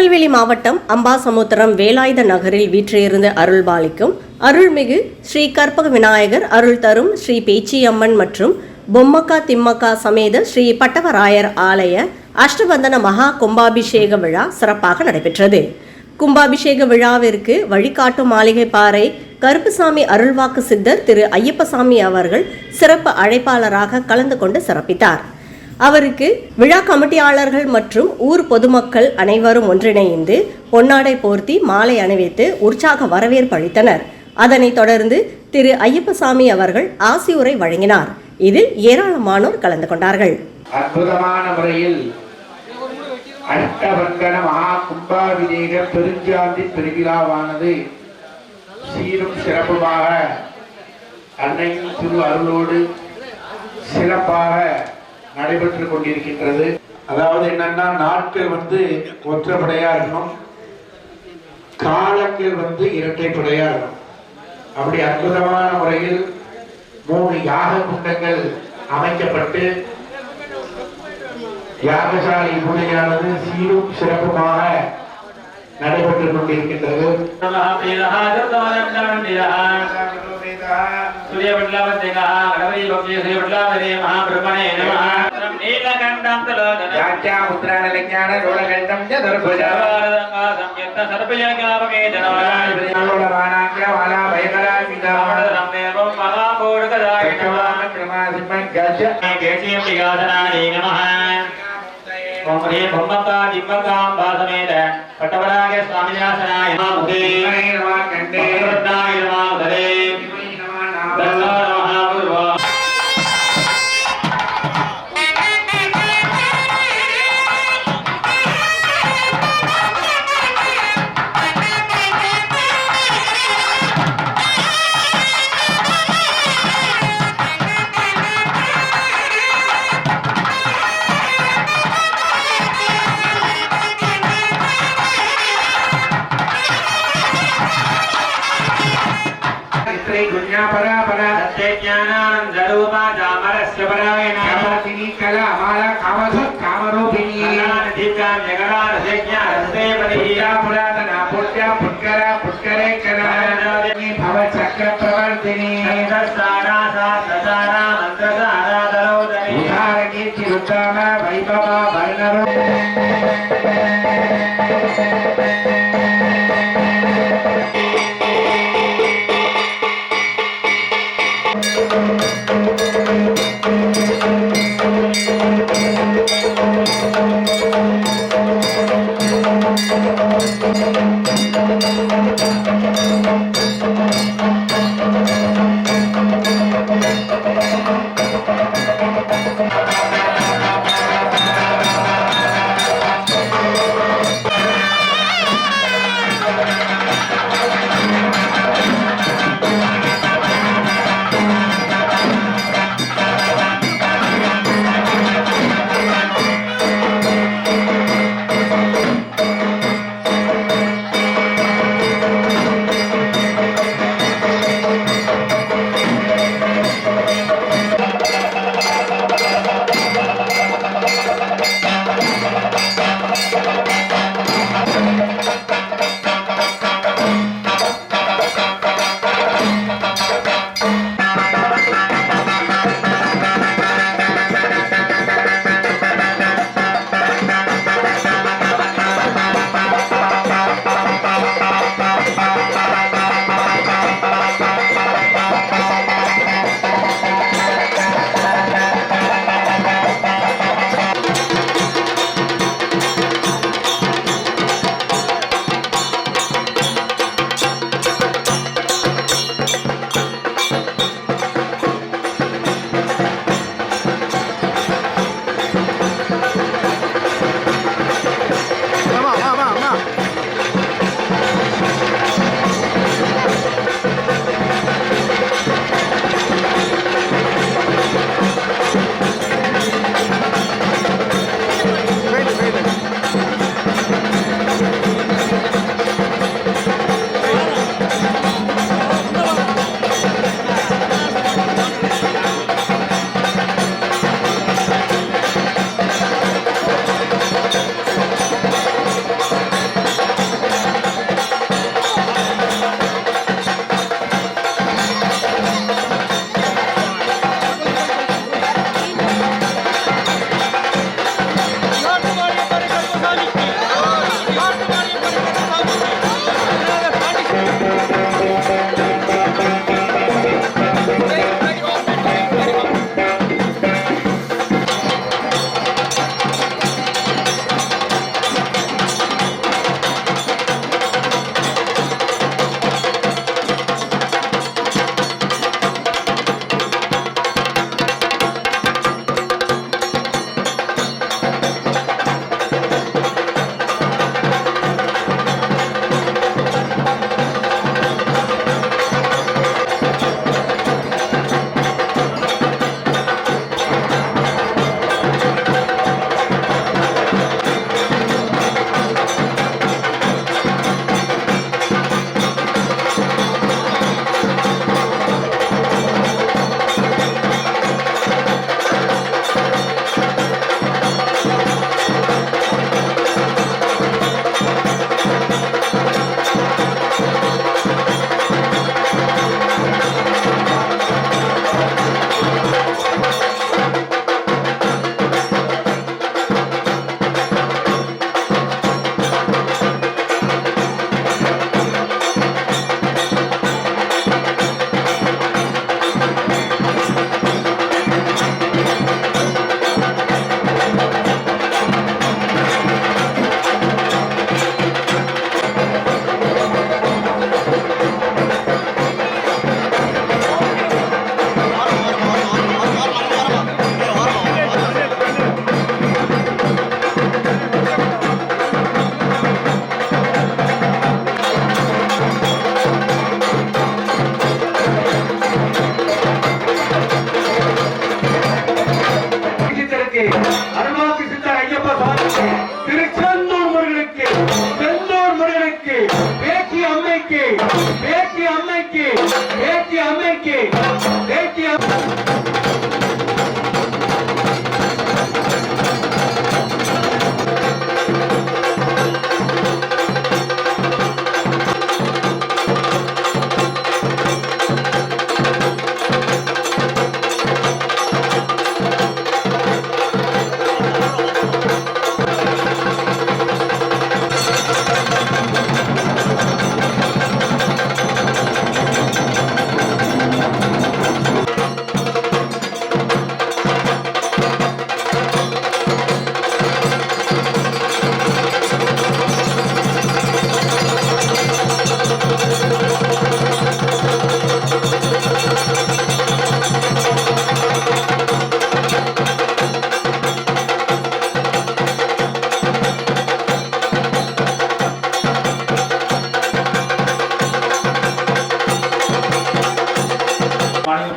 திருநெல்வேலி மாவட்டம் அம்பாசமுத்திரம் வேலாயுத நகரில் வீற்றிருந்த அருள்பாலிக்கும் அருள்மிகு ஸ்ரீ கற்பக விநாயகர் அருள் தரும் ஸ்ரீ பேச்சியம்மன் மற்றும் பொம்மக்கா திம்மக்கா சமேத ஸ்ரீ பட்டவராயர் ஆலய அஷ்டபந்தன மகா கும்பாபிஷேக விழா சிறப்பாக நடைபெற்றது. கும்பாபிஷேக விழாவிற்கு வழிகாட்டும் மாளிகை பாறை கருப்புசாமி அருள்வாக்கு சித்தர் திரு ஐயப்பசாமி அவர்கள் சிறப்பு அழைப்பாளராக கலந்து கொண்டு சிறப்பித்தார். அவருக்கு விழா கமிட்டியாளர்கள் மற்றும் ஊர் பொதுமக்கள் அனைவரும் ஒன்றிணைந்து பொன்னாடை போர்த்தி மாலை அணிவித்து உற்சாக வரவேற்பு அளித்தனர். அதனைத் தொடர்ந்து திரு ஐயப்பசாமி அவர்கள் ஆசியுரை வழங்கினார். இதில் ஏராளமானோர் கலந்து கொண்டார்கள். அற்புதமான முறையில் அஷ்டபந்தன மகா கும்பாபிஷேக பெருஞ்சாந்தி திருவிழாவானது சீரும் சிறப்புமாக அன்னையின் திரு அருளோடு சிறப்பாக நடைபெற்றுக் கொண்டிருக்கின்றது. அதாவது என்னன்னா நாட்கள் வந்து ஒற்றைப்படையா இருக்கணும். காலங்கள் வந்து இரட்டைப்படையா இருக்கணும். அப்படி அற்புதமான முறையில் மூணு யாக குண்டங்கள் அமைக்கப்பட்டு யாகசாலை பூஜையானது சீரும் சிறப்புமாக நடைபெற்றுக் கொண்டிருக்கின்றது. சூரிய உத்ராணலிஞான ओम ह्रीं ब्रह्मता दिव्यकां भासमेत पटवरागे स्वामिनाशनाय नमः मुखे नमः कंठे नमः उदरे नमः नाभे preparada en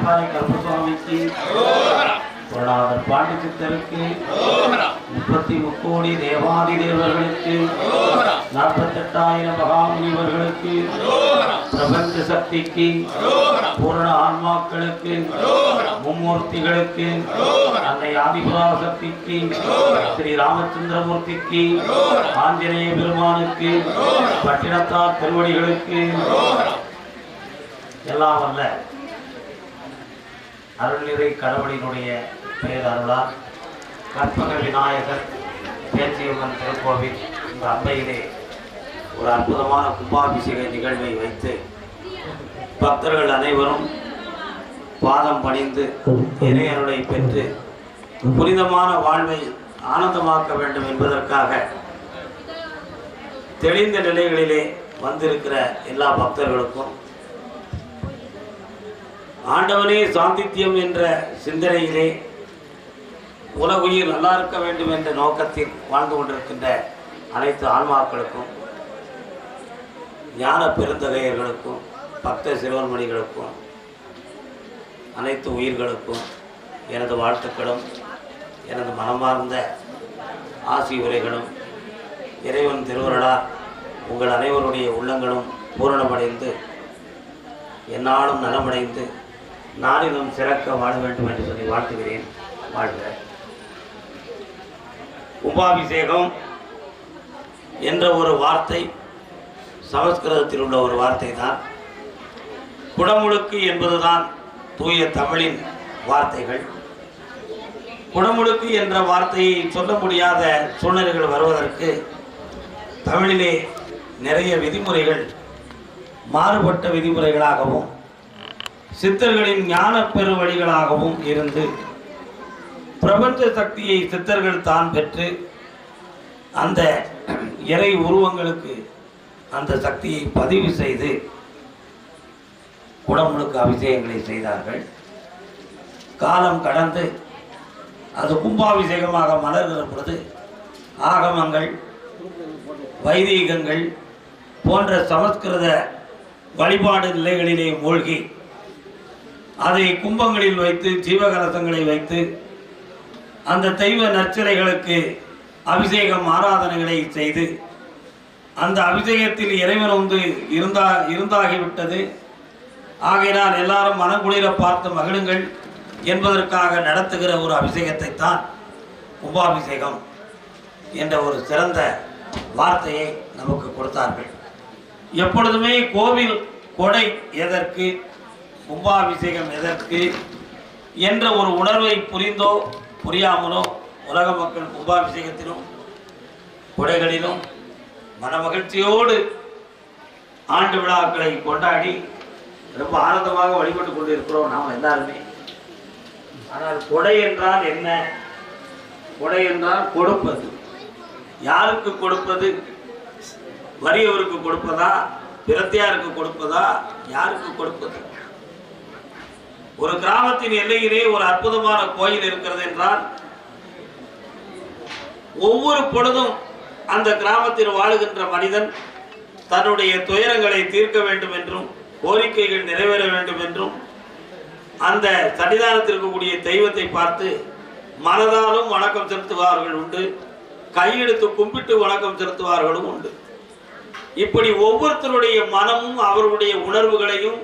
மாணிக்கப்பாறை கருப்பசுவாமிக்கு பொருளாளர் பாண்டி சித்தருக்கு முப்பத்தி முக்கோடி தேவாதி தேவர்களுக்கு நாற்பத்தெட்டாயிரம் மகாமுனிவர்களுக்கு பிரபஞ்ச சக்திக்கு பூரண ஆன்மாக்களுக்கு மும்மூர்த்திகளுக்கு அன்னை ஆதிபுரா சக்திக்கு ஸ்ரீ ராமச்சந்திரமூர்த்திக்கு ஆஞ்சநேய பெருமானுக்கு பட்டினத்தார் திருவடிகளுக்கு. எல்லாம் வல்ல அருள்நிறை கடவுளினுடைய பெயர் அருளால் கற்பக விநாயகர் பேச்சியம்மன் திருக்கோவில் இந்த அம்பையிலே ஒரு அற்புதமான கும்பாபிஷேக நிகழ்வை வைத்து பக்தர்கள் அனைவரும் பாதம் பணிந்து இறையருளை பெற்று புனிதமான வாழ்வை ஆனந்தமாக்க வேண்டும் என்பதற்காக தெளிந்த நிலைகளிலே வந்திருக்கிற எல்லா பக்தர்களுக்கும் ஆண்டவனே சாந்தித்யம் என்ற சிந்தனையிலே உலகுயிர் நல்லா இருக்க வேண்டும் என்ற நோக்கத்தில் வாழ்ந்து கொண்டிருக்கின்ற அனைத்து ஆன்மாக்களுக்கும் ஞான பெருந்தகையர்களுக்கும் பக்த சிறுவன்மணிகளுக்கும் அனைத்து உயிர்களுக்கும் எனது வாழ்த்துக்களும் எனது மனமார்ந்த ஆசி உரைகளும் இறைவன் திருவருளால் உங்கள் அனைவருடைய உள்ளங்களும் பூரணமடைந்து என்னாலும் நலமடைந்து நானிலும் சிறக்க வாழ வேண்டும் என்று சொல்லி வாழ்த்துகிறேன். வாழ்க. கும்பாபிஷேகம் என்ற ஒரு வார்த்தை சமஸ்கிருதத்தில் உள்ள ஒரு வார்த்தை தான் குடமுழுக்கு என்பதுதான் தூய தமிழின் வார்த்தைகள். குடமுழுக்கு என்ற வார்த்தையை சொல்ல முடியாத சூழ்நிலைகள் வருவதற்கு தமிழிலே நிறைய விதிமுறைகள் மாறுபட்ட விதிமுறைகளாகவும் சித்தர்களின் ஞான பெருவழிகளாகவும் இருந்து பிரபஞ்ச சக்தியை சித்தர்கள் தான் பெற்று அந்த இறை உருவங்களுக்கு அந்த சக்தியை பதிவு செய்து குடமுழுக்கு அபிஷேகங்களை செய்தார்கள். காலம் கடந்து அது கும்பாபிஷேகமாக மலர்கிற பொழுது ஆகமங்கள் வைதீகங்கள் போன்ற சமஸ்கிருத வழிபாடு நிலைகளிலே மூழ்கி அதை கும்பங்களில் வைத்து ஜீவகலசங்களை வைத்து அந்த தெய்வ நற்சிலைகளுக்கு அபிஷேகம் ஆராதனைகளை செய்து அந்த அபிஷேகத்தில் இறைவன் வந்து இருந்தா இருந்தாகிவிட்டது. ஆகையினால் எல்லாரும் மனக்குளிர பார்த்து மகிழுங்கள் என்பதற்காக நடத்துகிற ஒரு அபிஷேகத்தை தான் கும்பாபிஷேகம் என்ற ஒரு சிறந்த வார்த்தையை நமக்கு கொடுத்தார்கள். எப்பொழுதுமே கோவில் கொடை எதற்கு? கும்பாபிஷேகம் எதற்கு என்ற ஒரு உணர்வை புரிந்தோ புரியாமலோ உலக மக்கள் கும்பாபிஷேகத்திலும் கொடைகளிலும் மனமகிழ்ச்சியோடு ஆண்டு விழாக்களை கொண்டாடி ரொம்ப ஆனந்தமாக வழிபட்டு கொண்டிருக்கிறோம் நாம் எல்லாருமே. ஆனால் கொடை என்றால் என்ன? கொடை என்றால் கொடுப்பது. யாருக்கு கொடுப்பது? வறியவருக்கு கொடுப்பதா? பிரத்தியாருக்கு கொடுப்பதா? யாருக்கு கொடுப்பது? ஒரு கிராமத்தின் எல்லையிலே ஒரு அற்புதமான கோயில் இருக்கிறது என்றால் ஒவ்வொரு பொழுதும் அந்த கிராமத்தில் வாழுகின்ற மனிதன் தன்னுடைய துயரங்களை தீர்க்க வேண்டும் என்றும் கோரிக்கைகள் நிறைவேற வேண்டும் என்றும் அந்த சன்னிதானத்தில் இருக்கக்கூடிய தெய்வத்தை பார்த்து மனதாலும் வணக்கம் செலுத்துவார்கள் உண்டு கையெடுத்து கும்பிட்டு வணக்கம் செலுத்துவார்களும் உண்டு. இப்படி ஒவ்வொருத்தருடைய மனமும் அவருடைய உணர்வுகளையும்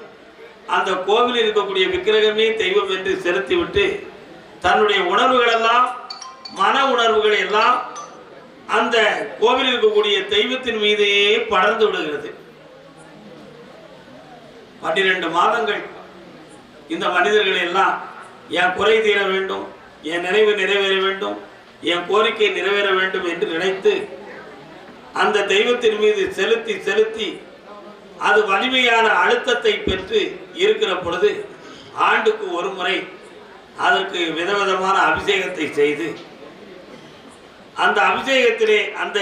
அந்த கோவிலில் இருக்கக்கூடிய விக்கிரகமே தெய்வம் என்று செலுத்திவிட்டு தன்னுடைய உணர்வுகள் எல்லாம் மன உணர்வுகள் எல்லாம் அந்த கோவில் இருக்கக்கூடிய தெய்வத்தின் மீதே படர்ந்து விடுகிறது. பன்னிரண்டு மாதங்கள் இந்த மனிதர்கள் எல்லாம் என் குறை தீர வேண்டும் என் நினைவு நிறைவேற வேண்டும் என் கோரிக்கை நிறைவேற வேண்டும் என்று நினைத்து அந்த தெய்வத்தின் மீது செலுத்தி செலுத்தி அது வலிமையான அழுத்தத்தை பெற்று இருக்கிற பொழுது ஆண்டுக்கு ஒரு முறை அதற்கு விதவிதமான அபிஷேகத்தை செய்து அந்த அபிஷேகத்திலே அந்த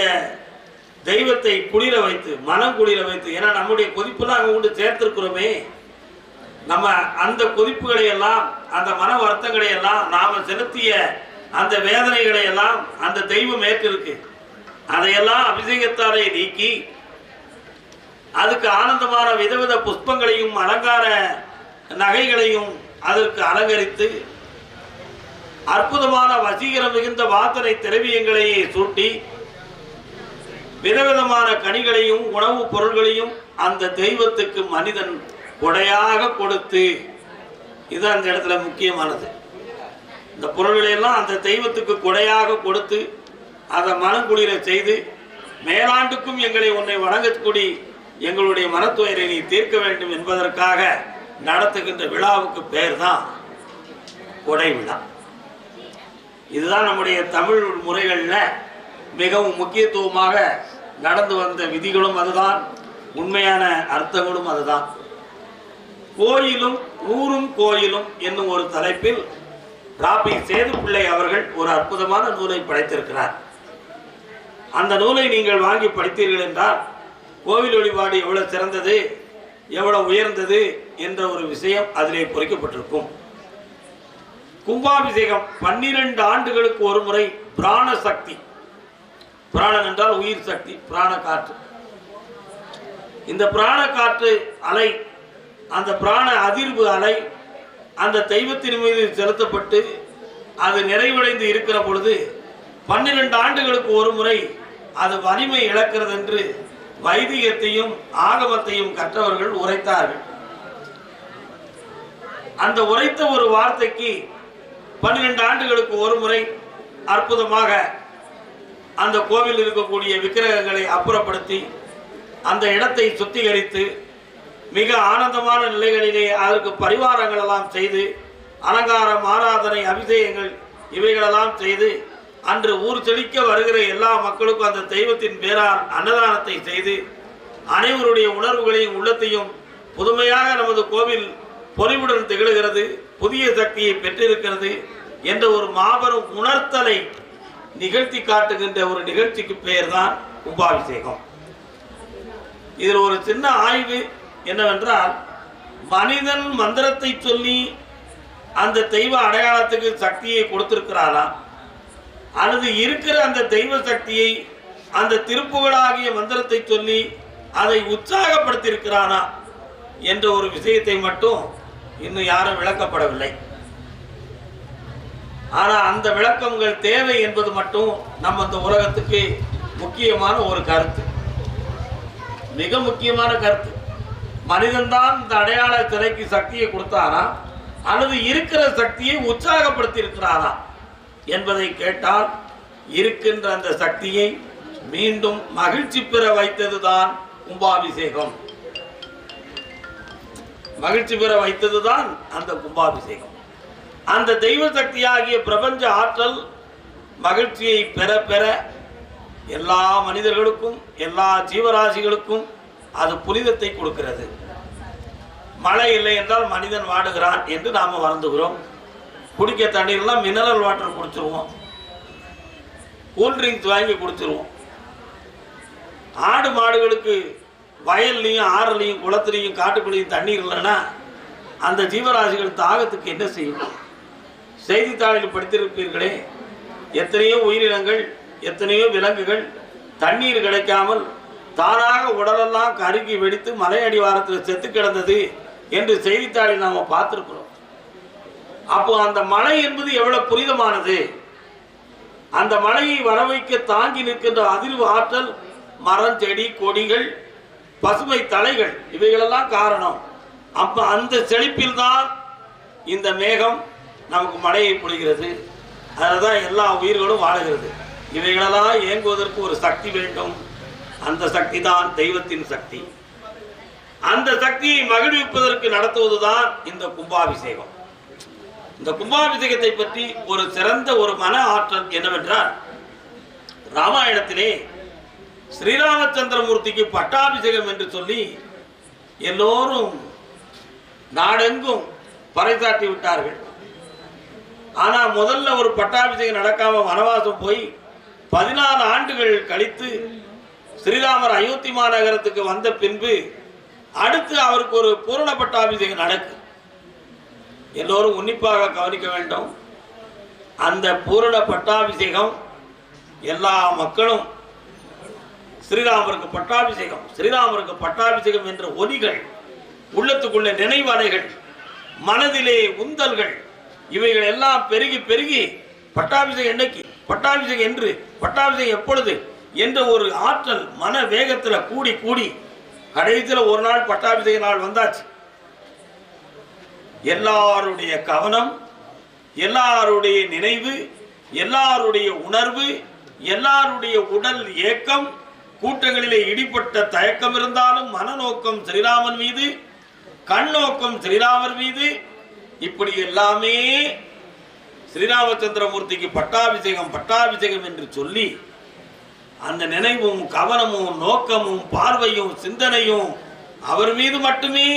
தெய்வத்தை குளிர வைத்து மனம் குளிர வைத்து ஏன்னா நம்முடைய கொதிப்புலாம் அங்கே கொண்டு சேர்த்திருக்கிறோமே நம்ம அந்த கொதிப்புகளை எல்லாம் அந்த மன வருத்தங்களை எல்லாம் நாம செலுத்திய அந்த வேதனைகளை எல்லாம் அந்த தெய்வம் ஏற்றிருக்கு. அதையெல்லாம் அபிஷேகத்தாரை நீக்கி அதுக்கு ஆனந்தமான விதவித புஷ்பங்களையும் அலங்கார நகைகளையும் அதற்கு அலங்கரித்து அற்புதமான வசீகரம் மிகுந்த வாசனை திரவியங்களையே சூட்டி விதவிதமான கனிகளையும் உணவுப் பொருள்களையும் அந்த தெய்வத்துக்கு மனிதன் கொடையாக கொடுத்து இது அந்த இடத்துல முக்கியமானது. இந்த பொருள்களையெல்லாம் அந்த தெய்வத்துக்கு கொடையாக கொடுத்து அதை மனங்குளிர செய்து மேலாண்டுக்கும் எங்களை உன்னை வணங்கக்கூடிய எங்களுடைய மனத்துவரை நீ தீர்க்க வேண்டும் என்பதற்காக நடத்துகின்ற விழாவுக்கு பேர் தான் கொடை விழா இதுதான் நம்முடைய தமிழ் முறைகளில் மிகவும் முக்கியத்துவமாக நடந்து வந்த விதிகளும் அதுதான் உண்மையான அர்த்தங்களும் அதுதான். கோயிலும் ஊரும் கோயிலும் என்னும் ஒரு தலைப்பில் ராபி சேதுப்பிள்ளை அவர்கள் ஒரு அற்புதமான நூலை படைத்திருக்கிறார். அந்த நூலை நீங்கள் வாங்கி படித்தீர்கள் என்றால் கோவில் வழிபாடு எவ்வளவு சிறந்தது எவ்வளவு உயர்ந்தது என்ற ஒரு விஷயம் அதிலே பொறிக்கப்பட்டிருக்கும். கும்பாபிஷேகம் பன்னிரண்டு ஆண்டுகளுக்கு ஒரு முறை பிராண சக்தி. பிராணன் என்றால் உயிர் சக்தி பிராண காற்று. இந்த பிராண காற்று அலை அந்த பிராண அதிர்வு அலை அந்த தெய்வத்தின் மீது செலுத்தப்பட்டு அது நிறைவடைந்து இருக்கிற பொழுது பன்னிரண்டு ஆண்டுகளுக்கு ஒரு முறை அது வலிமை இழக்கிறது என்று வைதிகத்தையும் ஆகமத்தையும் கற்றவர்கள் உரைத்தார்கள். அந்த உரைத்த ஒரு வார்த்தைக்கு பன்னிரண்டு ஆண்டுகளுக்கு ஒரு முறை அற்புதமாக அந்த கோவில் இருக்கக்கூடிய விக்கிரகங்களை அப்புறப்படுத்தி அந்த இடத்தை சுத்திகரித்து மிக ஆனந்தமான நிலைகளிலே அதற்கு பரிவாரங்கள் எல்லாம் செய்து அலங்காரம் ஆராதனை அபிஷேகங்கள் இவைகளெல்லாம் செய்து அன்று ஊர் செழிக்க வருகிற எல்லா மக்களுக்கும் அந்த தெய்வத்தின் பேரால் அன்னதானத்தை செய்து அனைவருடைய உணர்வுகளையும் உள்ளத்தையும் புதுமையாக நமது கோவில் பொறிவுடன் திகழ்கிறது புதிய சக்தியை பெற்றிருக்கிறது என்ற ஒரு மாபெரும் உணர்த்தலை நிகழ்த்தி காட்டுகின்ற ஒரு நிகழ்ச்சிக்கு பெயர் தான் கும்பாபிஷேகம் இதில் ஒரு சின்ன ஆய்வு என்னவென்றால் மனிதன் மந்திரத்தை சொல்லி அந்த தெய்வ அடையாளத்துக்கு சக்தியை கொடுத்திருக்கிறாரா அல்லது இருக்கிற அந்த தெய்வ சக்தியை அந்த திருப்புகளாகிய மந்திரத்தை சொல்லி அதை உற்சாகப்படுத்தியிருக்கிறானா என்ற ஒரு விஷயத்தை மட்டும் இன்னும் யாரும் விளக்கப்படவில்லை. ஆனால் அந்த விளக்கங்கள் தேவை என்பது மட்டும் நம்ம இந்த உலகத்துக்கு முக்கியமான ஒரு கருத்து. மிக முக்கியமான கருத்து. மனிதன்தான் இந்த அடையாள சிலைக்கு சக்தியை கொடுத்தாரா அல்லது இருக்கிற சக்தியை உற்சாகப்படுத்தி இருக்கிறாரா என்பதை கேட்டால் இருக்கின்ற அந்த சக்தியை மீண்டும் மகிழ்ச்சி பெற வைத்ததுதான் கும்பாபிஷேகம். மகிழ்ச்சி பெற வைத்ததுதான் அந்த கும்பாபிஷேகம். அந்த தெய்வ சக்தியாகிய பிரபஞ்ச ஆற்றல் மகிழ்ச்சியை பெற பெற எல்லா மனிதர்களுக்கும் எல்லா ஜீவராசிகளுக்கும் அது புனிதத்தை கொடுக்கிறது. மழை இல்லை என்றால் மனிதன் வாடுகிறான் என்று நாம் வருந்துகிறோம். குடிக்க தண்ணீர்லாம் மினரல் வாட்டர் குடிச்சிருவோம். கூல்ட்ரிங்க்ஸ் வாங்கி குடிச்சிருவோம். ஆடு மாடுகளுக்கு வயல்லையும் ஆறுலையும் குளத்துலையும் காட்டுக்குள்ளேயும் தண்ணீர் இல்லைன்னா அந்த ஜீவராசிகள் தாகத்துக்கு என்ன செய்யும்? செய்தித்தாளில் படித்திருப்பீர்களே எத்தனையோ உயிரினங்கள் எத்தனையோ விலங்குகள் தண்ணீர் கிடைக்காமல் தானாக உடலெல்லாம் கருகி வெடித்து மலை அடிவாரத்தில் செத்து கிடந்தது என்று செய்தித்தாளில் நாம் பார்த்துருக்கிறோம். அப்போ அந்த மழை என்பது எவ்வளவு புனிதமானது? அந்த மழையை வரவைக்க தாங்கி நிற்கின்ற அதிர்வு ஆற்றல் மரம் செடி கொடிகள் பசுமை தலைகள் இவைகளெல்லாம் காரணம். அப்ப அந்த செழிப்பில் தான் இந்த மேகம் நமக்கு மழையை பொழிகிறது. அதில் தான் எல்லா உயிர்களும் வாழுகிறது. இவைகளெல்லாம் இயங்குவதற்கு ஒரு சக்தி வேண்டும். அந்த சக்தி தான் தெய்வத்தின் சக்தி. அந்த சக்தியை மகிழ்விப்பதற்கு நடத்துவதுதான் இந்த கும்பாபிஷேகம். இந்த கும்பாபிஷேகத்தை பற்றி ஒரு சிறந்த ஒரு மன ஆற்றல் என்னவென்றால் ராமாயணத்திலே ஸ்ரீராமச்சந்திரமூர்த்திக்கு பட்டாபிஷேகம் என்று சொல்லி எல்லோரும் நாடெங்கும் பறைசாட்டி விட்டார்கள். ஆனால் முதல்ல ஒரு பட்டாபிஷேகம் நடக்காம வனவாசம் போய் பதினாறு ஆண்டுகள் கழித்து ஸ்ரீராமர் அயோத்தி மாநகரத்துக்கு வந்த பின்பு அடுத்து அவருக்கு ஒரு பூரண பட்டாபிஷேகம் நடக்கும் எல்லோரும் உன்னிப்பாக கவனிக்க வேண்டும். அந்த பூரண பட்டாபிஷேகம் எல்லா மக்களும் ஸ்ரீராமருக்கு பட்டாபிஷேகம் ஸ்ரீராமருக்கு பட்டாபிஷேகம் என்ற ஒலிகள் உள்ளத்துக்குள்ள நினைவலைகள் மனதிலே உந்தல்கள் இவைகள் எல்லாம் பெருகி பெருகி பட்டாபிஷேகம் என்னைக்கு? பட்டாபிஷேகம் என்று பட்டாபிஷேகம் எப்பொழுது? என்ற ஒரு ஆற்றல் மன வேகத்தில் கூடி கூடி கடைசியில் ஒரு நாள் பட்டாபிஷேக நாள் வந்தாச்சு. எல்லாருடைய கவனம் எல்லாருடைய நினைவு எல்லாருடைய உணர்வு எல்லாருடைய உடல் ஏக்கம் கூட்டங்களிலே இடிப்பட்ட தயக்கம் இருந்தாலும் மனநோக்கம் ஸ்ரீராமன் மீது கண்ணோக்கம் ஸ்ரீராமர் மீது இப்படி எல்லாமே ஸ்ரீராமச்சந்திரமூர்த்திக்கு பட்டாபிஷேகம் பட்டாபிஷேகம் என்று சொல்லி அந்த நினைவும் கவனமும் நோக்கமும் பார்வையும் சிந்தனையும் அவர் மீது மட்டுமே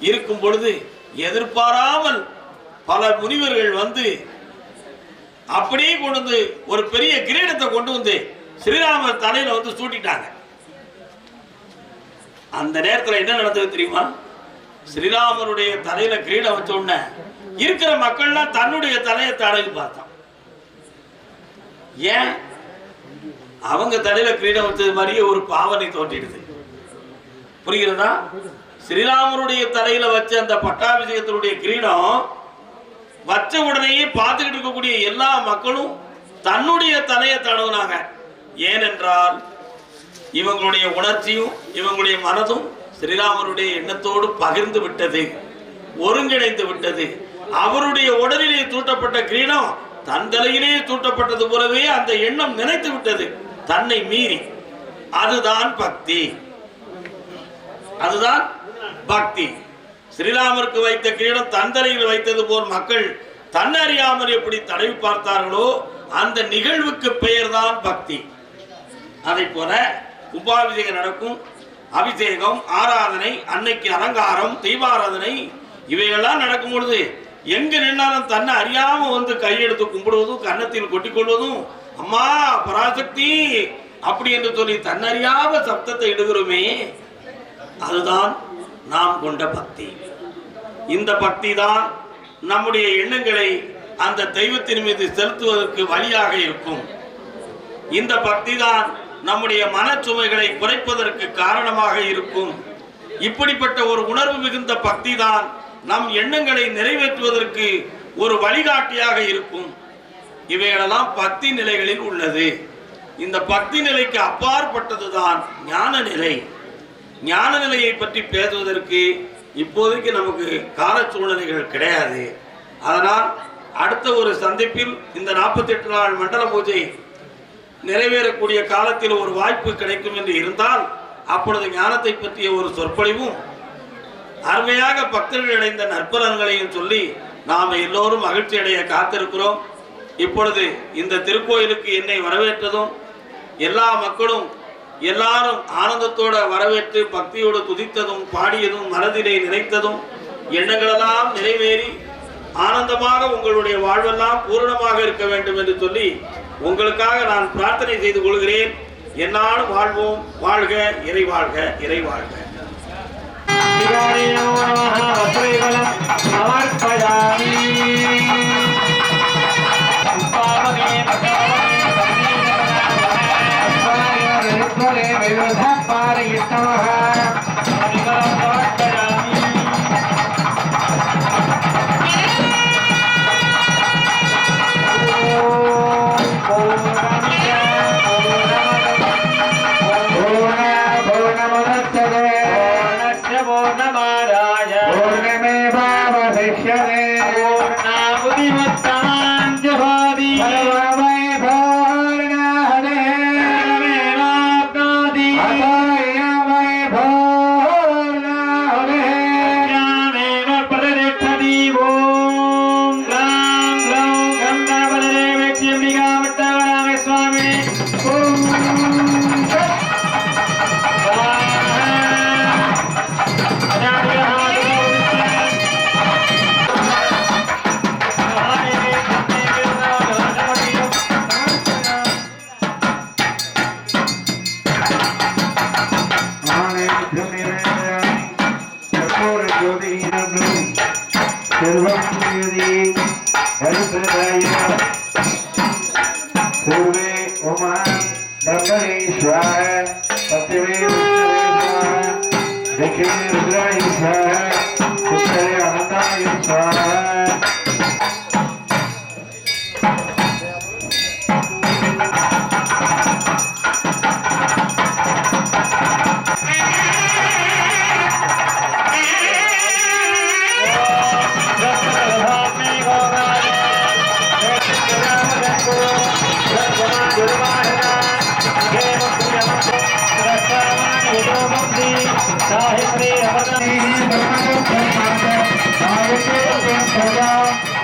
இருக்கும் பொழுது எதிர்பாராமல் பல முனிவர்கள் வந்து அப்படியே கொண்டு வந்து ஒரு பெரிய கிரீடத்தை கொண்டு வந்து ஸ்ரீராமர் தலையில வந்து சூட்டிட்டாங்க. அந்த நேரத்தில் என்ன நடந்தது தெரியுமா? ஸ்ரீராமருடைய தலையில கிரீடம் வச்ச உடனே இருக்கிற மக்கள்லாம் தன்னுடைய தலையை தடவி பார்த்தான். ஏன்? அவங்க தலையில கிரீடம் வச்சது மாதிரியே ஒரு பாவனை தோன்றிடுது. புரிகிறதா? ஸ்ரீராமருடைய தலையில வச்ச அந்த பட்டாபிஷேகத்தினுடைய கிரீடம் வச்ச உடனேயே பார்த்துக்கிட்டு இருக்கக்கூடிய எல்லா மக்களும் தன்னுடைய தலையை தடவுனாங்க. ஏனென்றால் இவங்களுடைய உணர்ச்சியும் இவங்களுடைய மனதும் ஸ்ரீராமருடைய எண்ணத்தோடு பகிர்ந்து விட்டது ஒருங்கிணைந்து விட்டது. அவருடைய உடலிலே தூட்டப்பட்ட கிரீடம் தன் தலையிலே தூட்டப்பட்டது போலவே அந்த எண்ணம் நினைத்து விட்டது. தன்னை மீறி. அதுதான் பக்தி. அதுதான் பக்தி. ஸ்ரீராமருக்கு வைத்த கிரீடம் தந்தரையில் வைத்தது போல் மக்கள் தன்னறியாமல் எப்படி தடவி பார்த்தார்களோ அந்த நிகழ்வுக்கு பெயர்தான் பக்தி. அதை போல கும்பாபிஷேகம் நடக்கும். அபிஷேகம் ஆராதனை அன்னைக்கு அலங்காரம் தெய்வாராதனை இவையெல்லாம் நடக்கும் பொழுது எங்க நின்னாலும் தன்னை அறியாம வந்து கையெடுத்து கும்பிடுவதும் கன்னத்தில் கொட்டி கொள்வதும் அம்மா பராசக்தி! அப்படி என்று சொல்லி தன்னறியாம சப்தத்தை இடுகிறோமே அதுதான் நாம் கொண்ட பக்தி. இந்த பக்தி தான் நம்முடைய எண்ணங்களை அந்த தெய்வத்தின் மீது செலுத்துவதற்கு வழியாக இருக்கும். இந்த பக்தி தான் நம்முடைய மனச்சுமைகளை குறைப்பதற்கு காரணமாக இருக்கும். இப்படிப்பட்ட ஒரு உணர்வு மிகுந்த பக்தி தான் நம் எண்ணங்களை நிறைவேற்றுவதற்கு ஒரு வழிகாட்டியாக இருக்கும். இவைகளெல்லாம் பக்தி நிலைகளில் உள்ளது. இந்த பக்தி நிலைக்கு அப்பாற்பட்டதுதான் ஞான நிலை. ஞான நிலையை பற்றி பேசுவதற்கு இப்போதைக்கு நமக்கு கால சூழ்நிலைகள் கிடையாது. அதனால் அடுத்த ஒரு சந்திப்பில் இந்த நாற்பத்தெட்டு நாள் மண்டல பூஜை நிறைவேறக்கூடிய காலத்தில் ஒரு வாய்ப்பு கிடைக்கும் என்று இருந்தால் அப்பொழுது ஞானத்தை பற்றிய ஒரு சொற்பொழிவும் அருமையாக பக்தர்கள் அடைந்த நற்பலன்களையும் சொல்லி நாம் எல்லோரும் மகிழ்ச்சி அடைய காத்திருக்கிறோம். இப்பொழுது இந்த திருக்கோயிலுக்கு என்னை வரவேற்றதும் எல்லா மக்களும் எல்லாரும் ஆனந்தத்தோட வரவேற்று பக்தியோடு துதித்ததும் பாடியதும் மனதிலே நினைத்ததும் எண்ணங்களெல்லாம் நிறைவேறி ஆனந்தமாக உங்களுடைய வாழ்வெல்லாம் பூரணமாக இருக்க வேண்டும் என்று சொல்லி உங்களுக்காக நான் பிரார்த்தனை செய்து கொள்கிறேன். என்னாலும் வாழ்வோம். வாழ்க இறை வாழ்க இறை வாழ்க நமோ. நம नमः वस्त्रैवलं समर्पयामि अस्माकं सर्वप्रियदे हरिप्रदाय सूर्ये उमा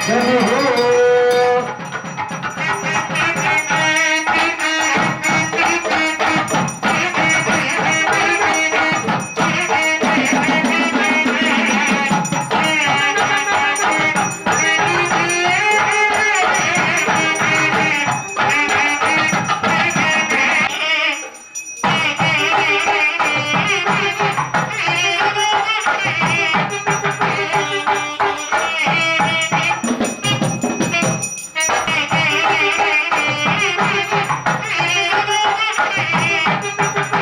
Several